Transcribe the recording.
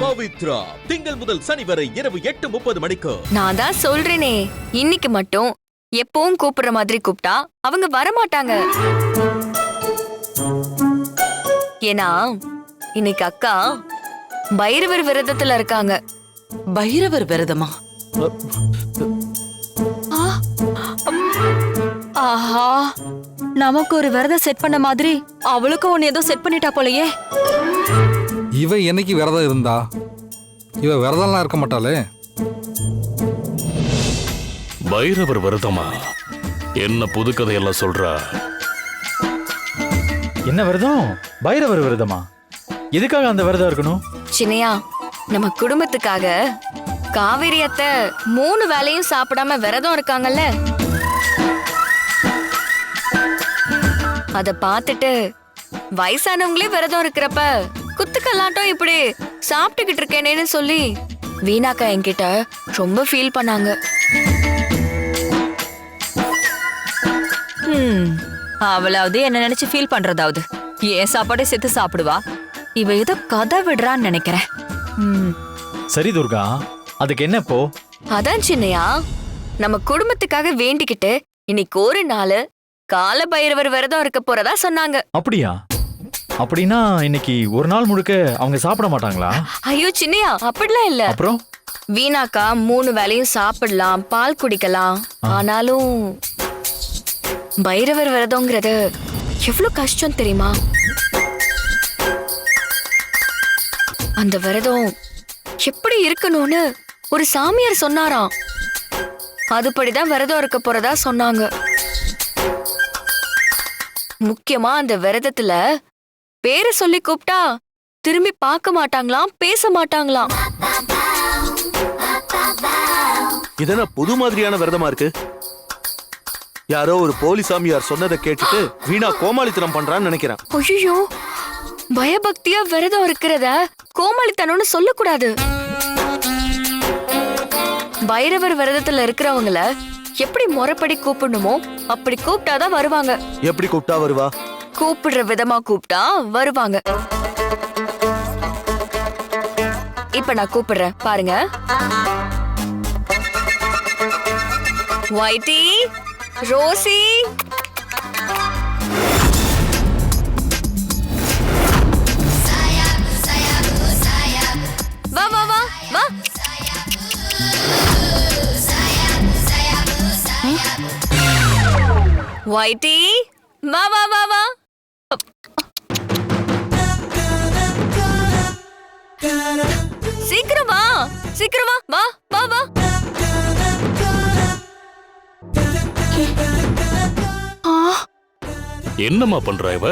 பவித்ரா. திங்கள் முதல் சனி வரை இரவு எட்டு முப்பது மணிக்கு. நான் தான் சொல்றேனே. இன்னைக்கு மட்டும் எப்பவும் கூப்பிடுற மாதிரி கூப்பிட்டா அவங்க வரமாட்டாங்க. ஏன்னா இன்னைக்கு அக்கா பைரவர் விரதத்துல இருக்காங்க. பைரவர் விரதமா? ஆஹா. நமக்கு ஒரு விரதம் செட் பண்ண மாதிரி அவளுக்கும் ஒன்னு ஏதோ செட் பண்ணிட்டா போலயே. இவ என்னைக்கு விரதம் இருந்தா? இவ விரதம்லாம் இருக்க மாட்டாளே. பைரவர் விரதமா? என்ன புதுக்கதையெல்லாம் சொல்றா? என்ன விரதம்? பைரவர் விரதமா? எதுக்காக அந்த விரதம் இருக்கணும்? சின்னையா நம்ம குடும்பத்துக்காக காவேரி அத்தை மூணு வேளையும் சாப்பிடாம விரதம் இருக்காங்கல்ல? அத பார்த்துட்டு வயசானவங்களே விரதம் இருக்கிறப்ப குத்துக்கல்லாட்டம் இப்படி சாப்பிட்டுக்கிட்டு இருக்கேனேன்னு சொல்லி வீணாக்கா என்கிட்ட ரொம்ப ஃபீல் பண்ணாங்க. ஹம், அவளாவது என்ன நினைச்சு ஃபீல் பண்றதாவது? ஏன் சாப்பாடே சேர்த்து சாப்பிடுவா? இவ ஏதோ கதை விடுறான்னு நினைக்கிறேன். ம், சரி துர்கா அதுக்கு என்ன இப்போ? அதான் சின்னையா நம்ம குடும்பத்துக்காக வேண்டிக்கிட்டு இன்னைக்கு ஒரு நாள் கால பைரவர் விரதம் இருக்க போறதா சொன்னாங்க. அப்படியா? அப்படின்னா இன்னைக்கு ஒரு நாள் முழுக்க அவங்க சாப்பிட மாட்டாங்களா? ஐயோ சின்னையா அப்படிலாம் இல்ல. அப்புறம்? வீணாக்கா மூணு வேளையும் சாப்பிடலாம் பால் குடிக்கலாம். ஆனாலும் பைரவர் விரதம்ங்கிறது எவ்வளவு கஷ்டம் தெரியுமா? அந்த விரதம் எப்படி இருக்கணும்னு ஒரு சாமியார் சொன்னாராம். அதுபடிதான் விரதம் இருக்க போறதா சொன்னாங்க. முக்கியமா அந்த விரதத்துல பேரை சொல்லி கூப்பிட்டா திரும்பி பார்க்க மாட்டாங்களாம் பேச மாட்டாங்களாம். இதென்ன புது மாதிரியான விரதமா இருக்கு? யாரோ ஒரு போலி சாமியார் சொன்னதை கேட்டுட்டு வீணா கோமாளித்தனம் பண்றான்னு நினைக்கிறேன். ஐயோ பயபக்தியா விரதம் இருக்கிறத கோமாளித்தனம்னு சொல்லக்கூடாது. பைரவர் விரதத்துல இருக்கிறவங்கள எப்படி முறைப்படி கூப்பிடணுமோ அப்படி கூப்பிட்டாதான் வருவாங்க. எப்படி கூப்பிட்டா வருவா? கூப்பிடுற விதமா கூப்பிட்டா வருவாங்க. இப்ப நான் கூப்பிடுறேன். பாருங்க. ஒயிட்டி ரோசி வா வா வா வா. ஒயிட்டி வா வா வா வா. சீக்கிரம் வா. சீக்கிரம் வா. வா வா வா. என்னம்மா பண்ற இவ?